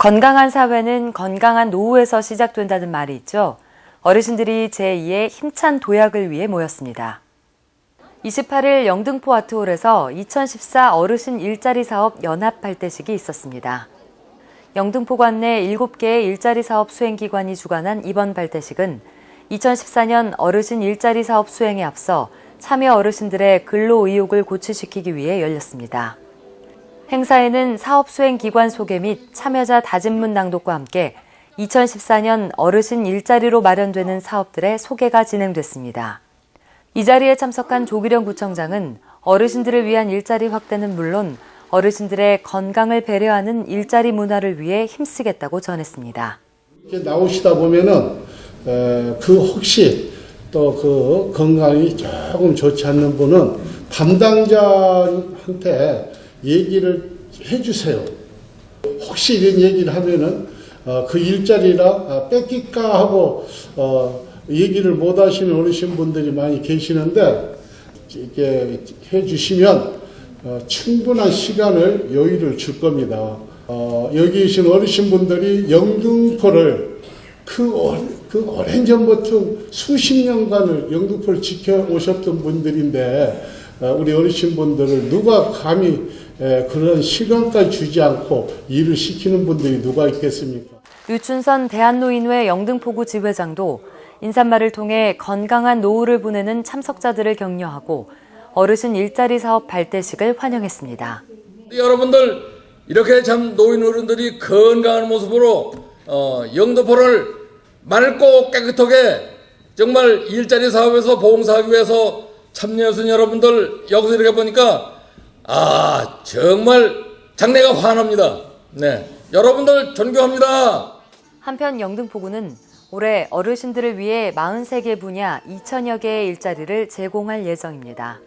건강한 사회는 건강한 노후에서 시작된다는 말이 있죠. 어르신들이 제2의 힘찬 도약을 위해 모였습니다. 28일 영등포 아트홀에서 2014 어르신 일자리 사업 연합 발대식이 있었습니다. 영등포관 내 7개의 일자리 사업 수행기관이 주관한 이번 발대식은 2014년 어르신 일자리 사업 수행에 앞서 참여 어르신들의 근로 의욕을 고취시키기 위해 열렸습니다. 행사에는 사업 수행 기관 소개 및 참여자 다짐문 낭독과 함께 2014년 어르신 일자리로 마련되는 사업들의 소개가 진행됐습니다. 이 자리에 참석한 조기령 구청장은 어르신들을 위한 일자리 확대는 물론 어르신들의 건강을 배려하는 일자리 문화를 위해 힘쓰겠다고 전했습니다. 이렇게 나오시다 보면은 에, 그 혹시 또 그 건강이 조금 좋지 않는 분은 담당자한테 얘기를 해주세요. 혹시 이런 얘기를 하면은 어, 그 일자리라 아, 뺏길까 하고 어, 얘기를 못 하시는 어르신 분들이 많이 계시는데 이렇게 해주시면 어, 충분한 시간을 여유를 줄 겁니다. 어, 여기 계신 어르신 분들이 영등포를 그, 오, 그 오랜 전부터 수십 년간을 영등포를 지켜오셨던 분들인데 어, 우리 어르신 분들을 누가 감히 에, 그런 시간까지 주지 않고 일을 시키는 분들이 누가 있겠습니까? 유춘선 대한노인회 영등포구 지회장도 인사말을 통해 건강한 노후를 보내는 참석자들을 격려하고 어르신 일자리 사업 발대식을 환영했습니다. 여러분들 이렇게 참 노인 어른들이 건강한 모습으로 어, 영등포를 맑고 깨끗하게 정말 일자리 사업에서 보험사하기 위해서 참여하신 여러분들 여기서 이렇게 보니까 아 정말 장래가 환합니다. 네, 여러분들 존경합니다. 한편 영등포구는 올해 어르신들을 위해 43개 분야 2천여 개의 일자리를 제공할 예정입니다.